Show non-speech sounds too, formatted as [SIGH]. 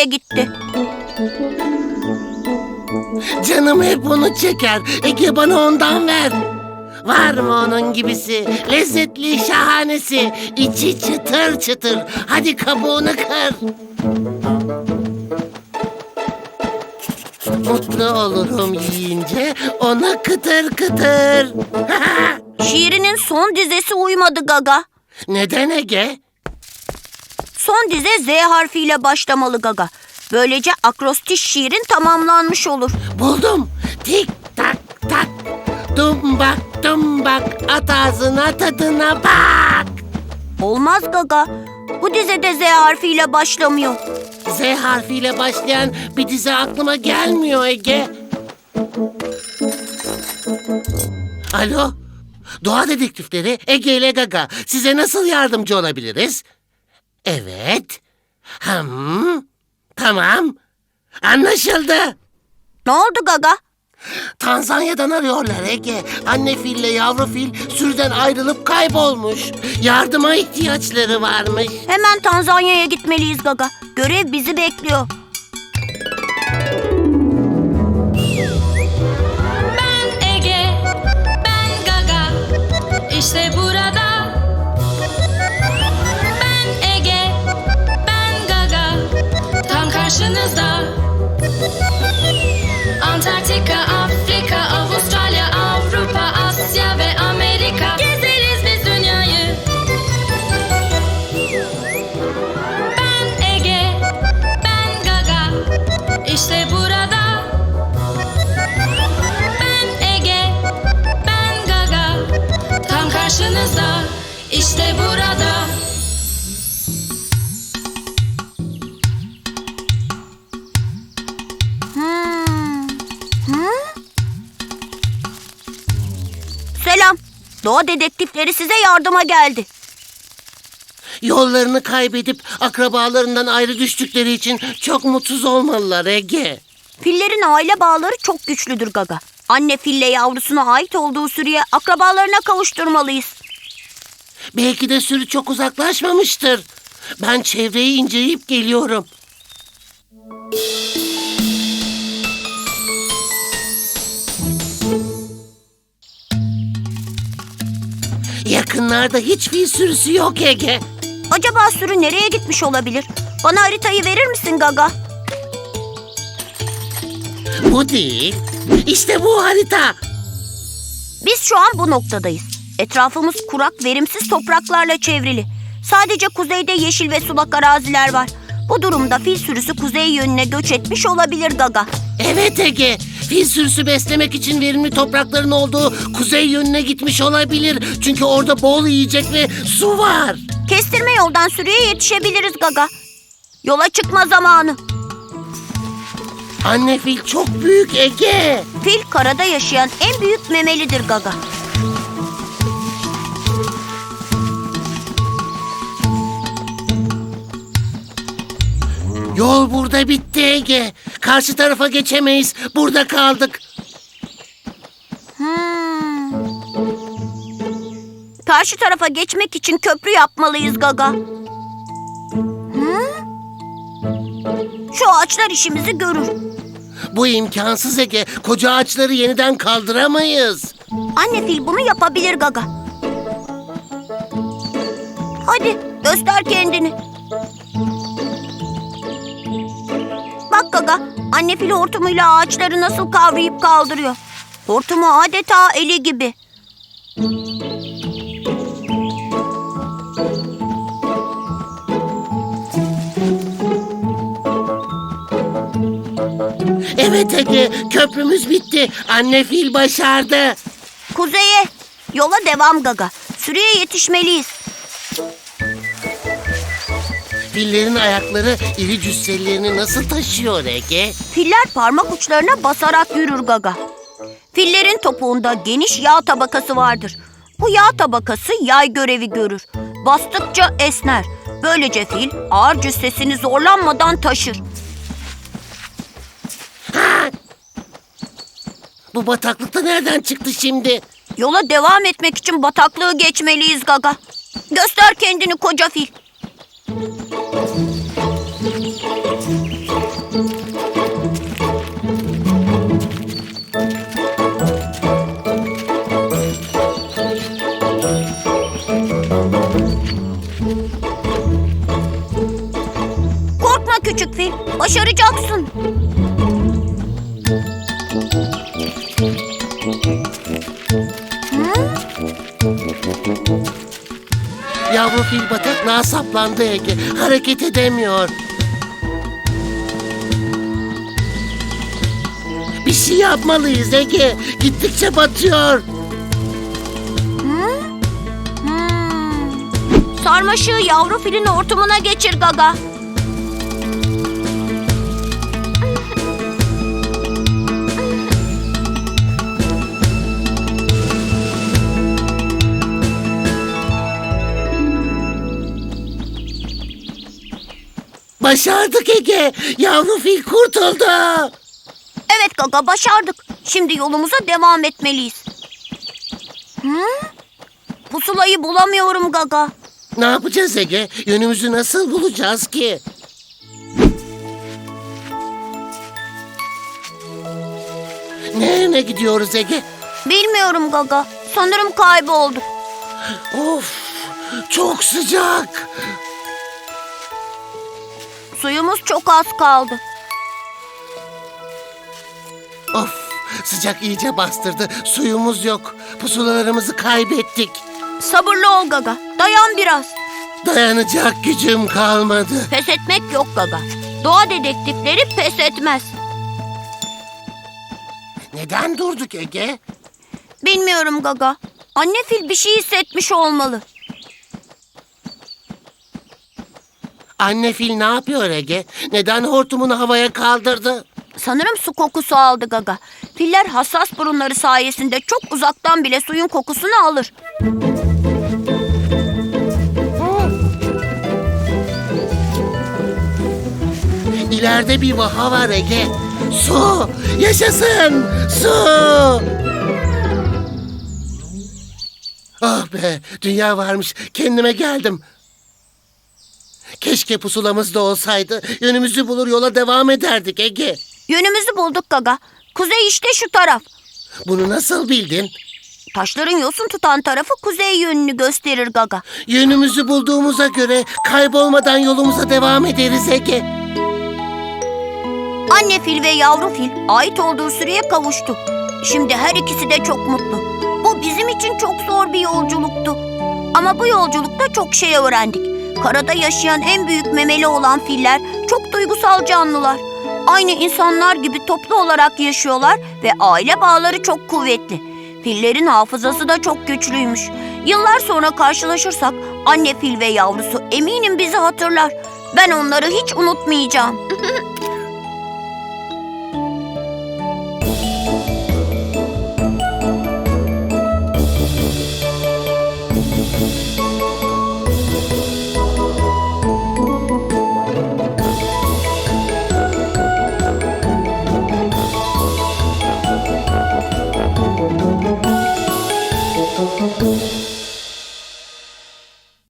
nereye gitti? Canım hep onu çeker. Ege bana ondan ver. Var mı onun gibisi? Lezzetli, şahanesi. içi çıtır çıtır. Hadi kabuğunu kır. Mutlu olurum yiyince ona kıtır kıtır. [LAUGHS] Şiirinin son dizesi uymadı Gaga. Neden Ege? Son dize Z harfiyle başlamalı Gaga. Böylece akrostiş şiirin tamamlanmış olur. Buldum. Tik tak tak. Dumbak dumbak at ağzına tadına bak. Olmaz Gaga. Bu dizede Z harfiyle başlamıyor. Z harfiyle başlayan bir dizi aklıma gelmiyor Ege. Alo? Doğa dedektifleri Ege ile Gaga. Size nasıl yardımcı olabiliriz? Evet. Hmm. Tamam. Anlaşıldı. Ne oldu Gaga? Tanzanya'dan arıyorlar Ege. Anne fille yavru fil sürüden ayrılıp kaybolmuş. Yardıma ihtiyaçları varmış. Hemen Tanzanya'ya gitmeliyiz Gaga. Görev bizi bekliyor. İşte burada. Hmm. Selam. Doğa dedektifleri size yardıma geldi. Yollarını kaybedip akrabalarından ayrı düştükleri için çok mutsuz olmalılar Ege. Fillerin aile bağları çok güçlüdür Gaga. Anne fille yavrusuna ait olduğu sürüye akrabalarına kavuşturmalıyız. Belki de sürü çok uzaklaşmamıştır. Ben çevreyi inceleyip geliyorum. Yakınlarda hiçbir sürüsü yok Ege. Acaba sürü nereye gitmiş olabilir? Bana haritayı verir misin Gaga? Bu değil. İşte bu harita. Biz şu an bu noktadayız. Etrafımız kurak, verimsiz topraklarla çevrili. Sadece kuzeyde yeşil ve sulak araziler var. Bu durumda fil sürüsü kuzey yönüne göç etmiş olabilir Gaga. Evet Ege. Fil sürüsü beslemek için verimli toprakların olduğu kuzey yönüne gitmiş olabilir. Çünkü orada bol yiyecek ve su var. Kestirme yoldan sürüye yetişebiliriz Gaga. Yola çıkma zamanı. Anne fil çok büyük Ege. Fil karada yaşayan en büyük memelidir Gaga. Yol burada bitti Ege. Karşı tarafa geçemeyiz. Burada kaldık. Hmm. Karşı tarafa geçmek için köprü yapmalıyız Gaga. Hı? Şu ağaçlar işimizi görür. Bu imkansız Ege. Koca ağaçları yeniden kaldıramayız. Anne fil bunu yapabilir Gaga. Hadi göster kendini. Anne fil hortumuyla ağaçları nasıl kavrayıp kaldırıyor. Hortumu adeta eli gibi. Evet Ege. Köprümüz bitti. Anne fil başardı. Kuzeye, yola devam Gaga. Sürüye yetişmeliyiz. Fillerin ayakları iri cüsselerini nasıl taşıyor Ege? Filler parmak uçlarına basarak yürür Gaga. Fillerin topuğunda geniş yağ tabakası vardır. Bu yağ tabakası yay görevi görür. Bastıkça esner. Böylece fil ağır cüssesini zorlanmadan taşır. Bu bataklıkta nereden çıktı şimdi? Yola devam etmek için bataklığı geçmeliyiz Gaga. Göster kendini koca fil. Korkma küçük fil, başaracaksın. Fil bataklığa saplandı Ege. Hareket edemiyor. Bir şey yapmalıyız Ege. Gittikçe batıyor. Sarmaşığı yavru filin hortumuna geçir Gaga. Başardık Ege. Yavru fil kurtuldu. Evet Gaga başardık. Şimdi yolumuza devam etmeliyiz. Hı? Pusulayı bulamıyorum Gaga. Ne yapacağız Ege? Yönümüzü nasıl bulacağız ki? Nereye gidiyoruz Ege? Bilmiyorum Gaga. Sanırım kaybolduk. Of, çok sıcak. Suyumuz çok az kaldı. Of, sıcak iyice bastırdı. Suyumuz yok. Pusulalarımızı kaybettik. Sabırlı ol Gaga. Dayan biraz. Dayanacak gücüm kalmadı. Pes etmek yok Gaga. Doğa dedektifleri pes etmez. Neden durduk Ege? Bilmiyorum Gaga. Anne fil bir şey hissetmiş olmalı. Anne fil ne yapıyor Ege? Neden hortumunu havaya kaldırdı? Sanırım su kokusu aldı Gaga. Filler hassas burunları sayesinde çok uzaktan bile suyun kokusunu alır. İleride bir vaha var Ege. Su! Yaşasın! Su! Ah be! Dünya varmış. Kendime geldim. Keşke pusulamız da olsaydı. Yönümüzü bulur yola devam ederdik Ege. Yönümüzü bulduk Gaga. Kuzey işte şu taraf. Bunu nasıl bildin? Taşların yosun tutan tarafı kuzey yönünü gösterir Gaga. Yönümüzü bulduğumuza göre kaybolmadan yolumuza devam ederiz Ege. Anne fil ve yavru fil ait olduğu süreye kavuştu. Şimdi her ikisi de çok mutlu. Bu bizim için çok zor bir yolculuktu. Ama bu yolculukta çok şey öğrendik. Karada yaşayan en büyük memeli olan filler çok duygusal canlılar. Aynı insanlar gibi toplu olarak yaşıyorlar ve aile bağları çok kuvvetli. Fillerin hafızası da çok güçlüymüş. Yıllar sonra karşılaşırsak anne fil ve yavrusu eminim bizi hatırlar. Ben onları hiç unutmayacağım.